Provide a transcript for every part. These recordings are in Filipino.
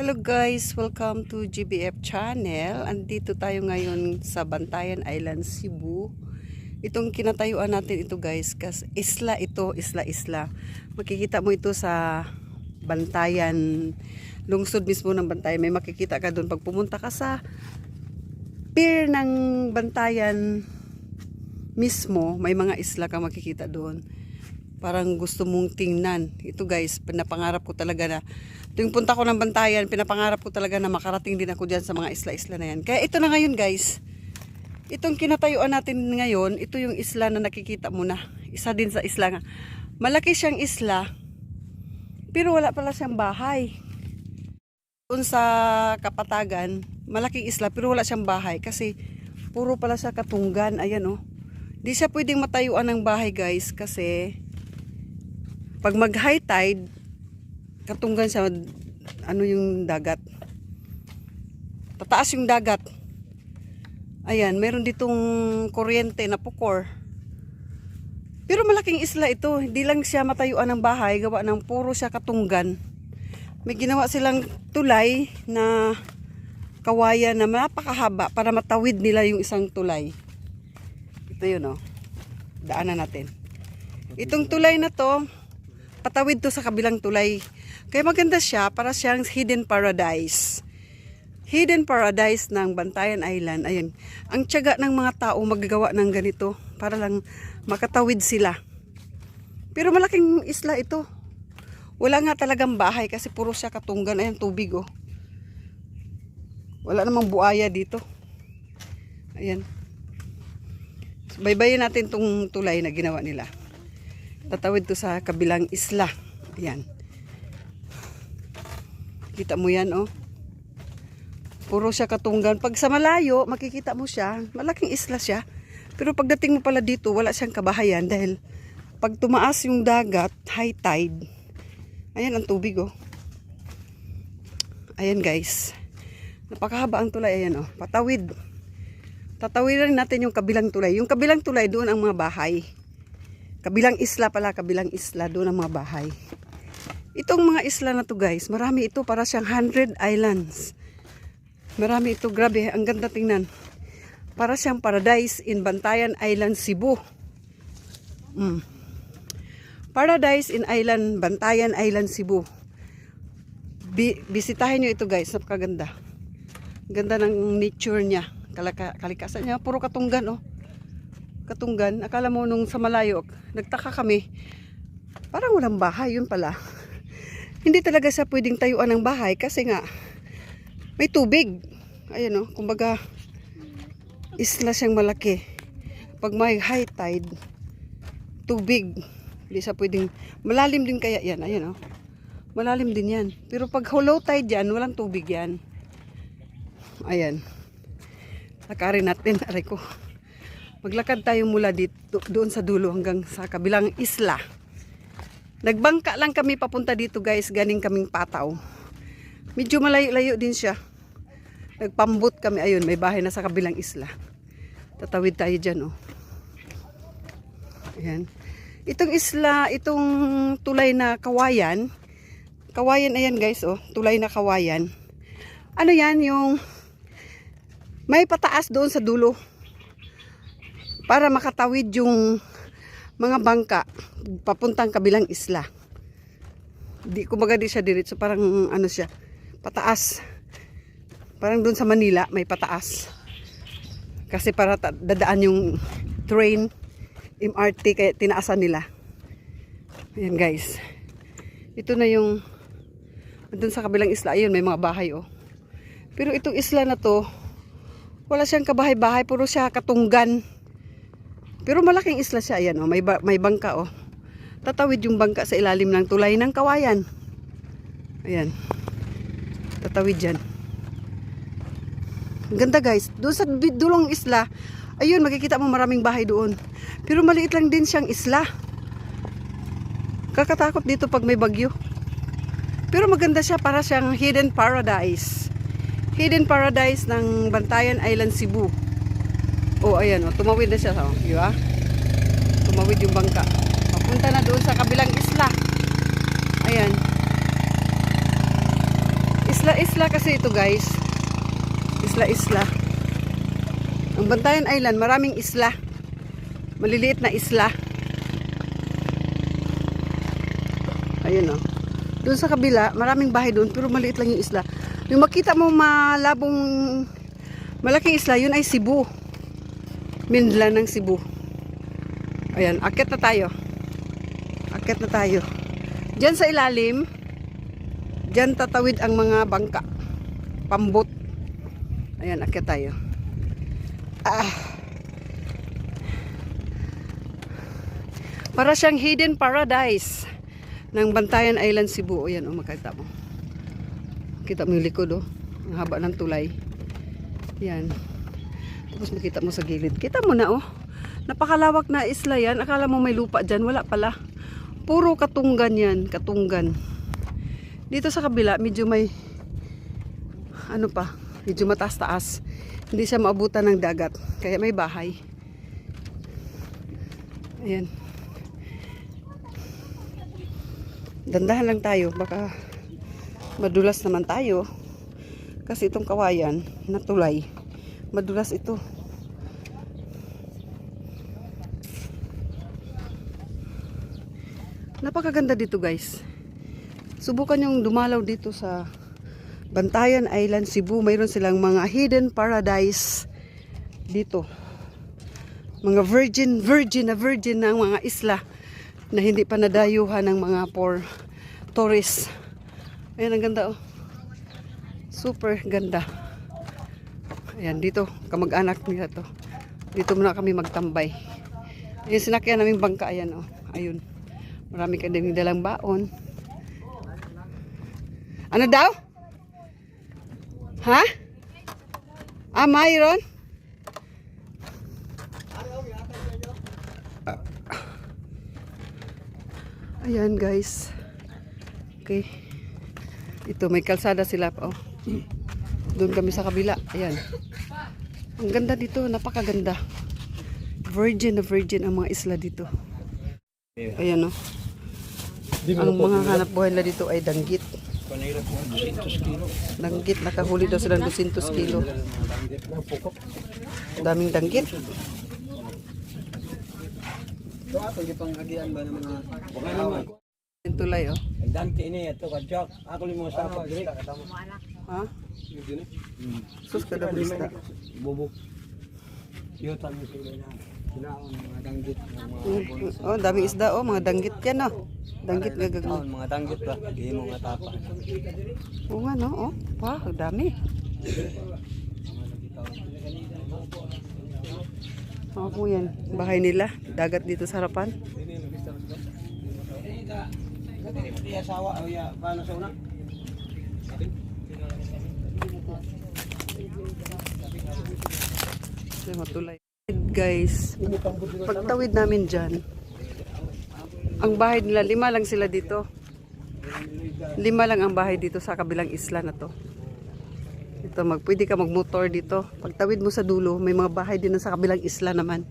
Hello guys, welcome to GBF channel. Andito tayo ngayon sa Bantayan Island, Cebu. Itong kinatayuan natin ito guys, kas isla ito, isla-isla. Makikita mo ito sa Bantayan, lungsod mismo ng Bantayan. May makikita ka doon pag pumunta ka sa pier ng Bantayan mismo, may mga isla ka makikita doon parang gusto mong tingnan. Ito guys, pinapangarap ko talaga na tuwing punta ko ng bantayan, pinapangarap ko talaga na makarating din ako dyan sa mga isla-isla na yan. Kaya ito na ngayon guys, itong kinatayuan natin ngayon, ito yung isla na nakikita mo na. Isa din sa isla nga. Malaki siyang isla, pero wala pala siyang bahay. Doon sa Kapatagan, malaking isla, pero wala siyang bahay kasi puro pala siya katunggan. Ayan oh. Di siya pwedeng matayuan ng bahay guys kasi pag mag high tide, katunggan sa ano yung dagat. Tataas yung dagat. Ayan, meron ditong kuryente na pukor. Pero malaking isla ito. Hindi lang siya matayuan ng bahay, gawa ng puro siya katunggan. May ginawa silang tulay na kawayan na napakahaba para matawid nila yung isang tulay. Ito yun oh. Daanan natin. Itong tulay na to, patawid to sa kabilang tulay. Kaya maganda siya para siyang hidden paradise. Hidden paradise ng Bantayan Island. Ayun. Ang tiyaga ng mga tao magagawa ng ganito para lang makatawid sila. Pero malaking isla ito. Wala nga talagang bahay kasi puro siya katunggan. Ayan, tubig oh. Wala namang buaya dito. Ayan. Baybayin natin tong tulay na ginawa nila tatawid to sa kabilang isla. Ayan. Kita mo yan, oh. Puro siya katunggan. Pag sa malayo, makikita mo siya. Malaking isla siya. Pero pagdating mo pala dito, wala siyang kabahayan dahil pag tumaas yung dagat, high tide, ayan ang tubig, oh. Ayan, guys. Napakahaba ang tulay. Ayan, oh. Patawid. Tatawiran natin yung kabilang tulay. Yung kabilang tulay, doon ang mga bahay. Kabilang isla pala, kabilang isla, doon ang mga bahay. Itong mga isla na to guys, marami ito para siyang 100 islands. Marami ito, grabe, ang ganda tingnan. Para siyang paradise in Bantayan Island, Cebu. Mm. Paradise in Island, Bantayan Island, Cebu. Bi bisitahin nyo ito guys, napakaganda. Ganda ng nature niya, kalaka kalikasan niya, puro katunggan oh katunggan. Akala mo nung sa malayo, nagtaka kami, parang walang bahay, yun pala. Hindi talaga siya pwedeng tayuan ng bahay kasi nga, may tubig. Ayan o, kumbaga, isla siyang malaki. Pag may high tide, tubig. Hindi siya pwedeng, malalim din kaya yan, ayan o. Malalim din yan. Pero pag low tide yan, walang tubig yan. Ayan. Lakarin natin, aray ko. Maglakad tayo mula dito, doon sa dulo hanggang sa kabilang isla. Nagbangka lang kami papunta dito guys, ganing kaming pataw. Medyo malayo-layo din siya. Nagpambot kami, ayun, may bahay na sa kabilang isla. Tatawid tayo dyan, oh. Ayan. Itong isla, itong tulay na kawayan, kawayan ayan guys, oh, tulay na kawayan. Ano yan, yung may pataas doon sa dulo para makatawid yung mga bangka papuntang kabilang isla. Di kumaga di siya diretso parang ano siya pataas. Parang doon sa Manila may pataas. Kasi para dadaan yung train MRT kaya tinaasan nila. Ayan guys. Ito na yung doon sa kabilang isla ayun may mga bahay oh. Pero itong isla na to wala siyang kabahay-bahay puro siya katunggan. Pero malaking isla siya. Ayan, oh, may, ba may bangka. Oh. Tatawid yung bangka sa ilalim ng tulay ng kawayan. Ayan. Tatawid dyan. Ganda guys. Doon sa dulong isla, ayun, makikita mo maraming bahay doon. Pero maliit lang din siyang isla. Kakatakot dito pag may bagyo. Pero maganda siya para siyang hidden paradise. Hidden paradise ng Bantayan Island, Cebu. Oh, ayan, oh, tumawid na siya, oh, di ba? Tumawid yung bangka. Papunta na doon sa kabilang isla. Ayan. Isla-isla kasi ito guys. Isla-isla. Ang Bantayan Island, maraming isla. Maliliit na isla. Ayun oh. Doon sa kabila, maraming bahay doon, pero maliit lang yung isla. Yung makita mo malabong malaking isla, yun ay Cebu. Minlan ng Cebu. Ayan, akit na tayo. Akit na tayo. Diyan sa ilalim, diyan tatawid ang mga bangka. Pambot. Ayan, akit tayo. Ah. Para siyang hidden paradise ng Bantayan Island, Cebu. Ayan, o, makita mo. Kita mo yung likod, oh. Ang haba ng tulay. Yan. Tapos makita mo sa gilid. Kita mo na, oh. Napakalawak na isla yan. Akala mo may lupa dyan. Wala pala. Puro katunggan yan. Katunggan. Dito sa kabila, medyo may ano pa, medyo mataas-taas. Hindi siya maabutan ng dagat. Kaya may bahay. Ayan. Dandahan lang tayo. Baka madulas naman tayo. Kasi itong kawayan na tulay, madulas ito. Napakaganda dito guys. Subukan yung dumalaw dito sa Bantayan Island, Cebu. Mayroon silang mga hidden paradise dito. Mga virgin, virgin na virgin na mga isla na hindi pa nadayuhan ng mga for tourists. Ayan, ang ganda oh. Super ganda. Ayan, dito, kamag-anak nila to. Dito muna kami magtambay. Ayan, sinakyan naming bangka, ayan oh. Ayun. Marami ka din dalang baon. Ano daw? Ha? Ah, mayroon? Ayan guys. Okay. Ito may kalsada sila pa oh. Doon kami sa kabila. Ayan. Ang ganda dito, napakaganda. Virgin na virgin ang mga isla dito. Ayan oh. Ang mga hanap buhay na dito ay danggit. Danggit, nakahuli daw sila ng 200 kilo. Daming danggit. Tulay oh. Dante ini ito ka Jack. Ako limo sa pa diri. Ha? Sus ka daw isda. Bobo. Yo tami sila na. Mga danggit Oh, daming isda oh, mga danggit yan oh. Danggit gagag. taon mga danggit ba. Gihimo nga tapa. Oo nga no, oh. Ang dami. Mga po yan, bahay nila, dagat dito sa harapan. Di asawa o ya paano sa una? Yung matulay. Guys, pagtawid namin dyan, ang bahay nila, lima lang sila dito. Lima lang ang bahay dito sa kabilang isla na to. Ito, mag, pwede ka magmotor dito. Pagtawid mo sa dulo, may mga bahay din sa kabilang isla naman.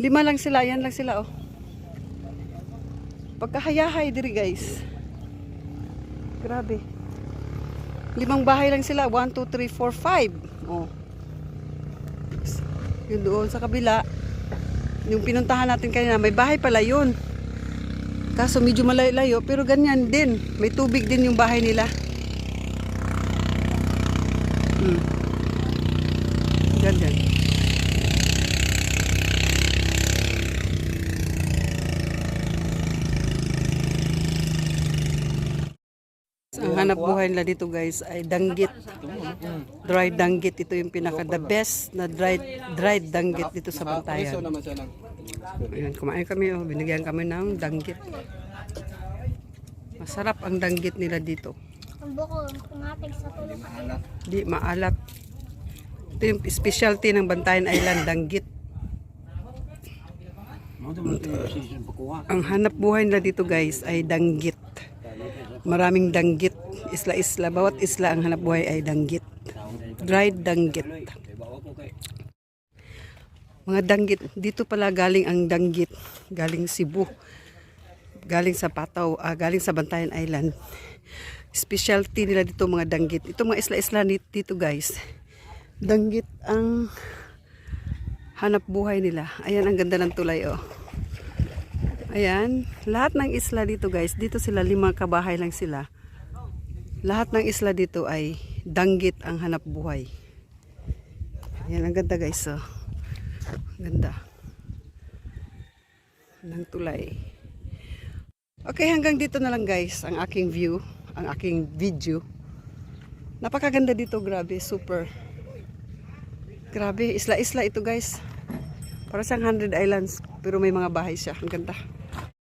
Lima lang sila, yan lang sila oh. Pagkahayahay diri guys. Grabe. Limang bahay lang sila. 1, 2, 3, 4, 5. Oh. Yun doon sa kabila. Yung pinuntahan natin kanina, may bahay pala yun. Kaso medyo malayo-layo, pero ganyan din. May tubig din yung bahay nila. Hmm. Ganyan. Ang hanap buhay nila dito guys ay danggit. Dried danggit. Ito yung pinaka the best na dried, dried danggit dito sa Bantayan. Ayan, kumain kami. Oh. Binigyan kami ng danggit. Masarap ang danggit nila dito. Ang buko, kumatig sa tulog. Di maalat. Ito yung specialty ng Bantayan Island, danggit. Ang hanap buhay nila dito guys ay danggit. Maraming danggit. Isla-isla. Bawat isla ang hanap buhay ay danggit. Dried danggit. Mga danggit. Dito pala galing ang danggit. Galing Cebu. Galing sa Pataw. ah, galing sa Bantayan Island. specialty nila dito mga danggit. Ito mga isla-isla dito guys. Danggit ang hanap buhay nila. Ayan ang ganda ng tulay oh. Ayan, lahat ng isla dito guys, dito sila lima kabahay lang sila. Lahat ng isla dito ay danggit ang hanap buhay. Ayan, ang ganda guys oh. Ganda. Ng tulay. Okay, hanggang dito na lang guys ang aking view, ang aking video. Napakaganda dito, grabe, super. Grabe, isla-isla ito guys. Para siyang 100 islands, pero may mga bahay siya. Ang ganda.